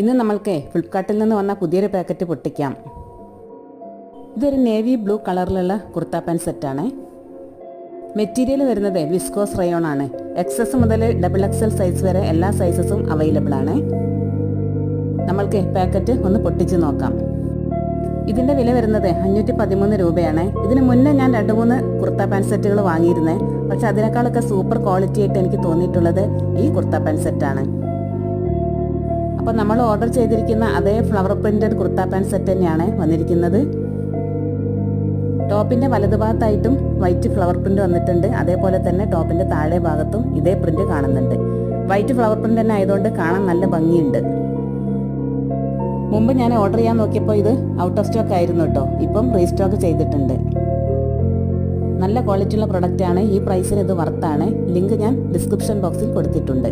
ഇന്ന് നമ്മൾക്ക് ഫ്ലിപ്കാർട്ടിൽ നിന്ന് വന്ന പുതിയൊരു പാക്കറ്റ് പൊട്ടിക്കാം. ഇതൊരു നേവി ബ്ലൂ കളറിലുള്ള കുർത്ത പാന്റ് സെറ്റാണ് മെറ്റീരിയൽ വരുന്നത് വിസ്കോസ് റയോൺ ആണ്. എക്സസ് മുതൽ ഡബിൾ എക്സൽ സൈസ് വരെ എല്ലാ സൈസസും അവൈലബിൾ ആണ്. നമ്മൾക്ക് പാക്കറ്റ് ഒന്ന് പൊട്ടിച്ച് നോക്കാം. ഇതിന്റെ വില വരുന്നത് അഞ്ഞൂറ്റി പതിമൂന്ന് രൂപയാണ്. ഇതിന് മുന്നേ ഞാൻ രണ്ട് മൂന്ന് കുർത്ത പാൻ സെറ്റുകൾ വാങ്ങിയിരുന്നേ. പക്ഷെ അതിനേക്കാളൊക്കെ സൂപ്പർ ക്വാളിറ്റി ആയിട്ട് എനിക്ക് തോന്നിയിട്ടുള്ളത് ഈ കുർത്ത പാന്റ് സെറ്റാണ് അപ്പോൾ നമ്മൾ ഓർഡർ ചെയ്തിരിക്കുന്ന അതേ flower printed kurta pant set തന്നെയാണ് വന്നിരിക്കുന്നത്. ടോപ്പിന്റെ വലതുഭാഗത്തായിട്ടും വൈറ്റ് ഫ്ലവർ പ്രിന്റ് വന്നിട്ടുണ്ട്. അതേപോലെ തന്നെ ടോപ്പിന്റെ താഴെ ഭാഗത്തും ഇതേ പ്രിന്റ് കാണുന്നുണ്ട്. വൈറ്റ് ഫ്ലവർ പ്രിന്റ് തന്നെ ആയതുകൊണ്ട് കാണാൻ നല്ല ഭംഗിയുണ്ട്. മുമ്പ് ഞാൻ ഓർഡർ ചെയ്യാൻ നോക്കിയപ്പോൾ ഇത് ഔട്ട് ഓഫ് സ്റ്റോക്ക് ആയിരുന്നു കേട്ടോ ഇപ്പം റീസ്റ്റോക്ക് ചെയ്തിട്ടുണ്ട്. നല്ല ക്വാളിറ്റിയുള്ള പ്രൊഡക്റ്റാണ് ഈ പ്രൈസിന് ഇത് വർത്താണ് ലിങ്ക് ഞാൻ ഡിസ്ക്രിപ്ഷൻ ബോക്സിൽ കൊടുത്തിട്ടുണ്ട്.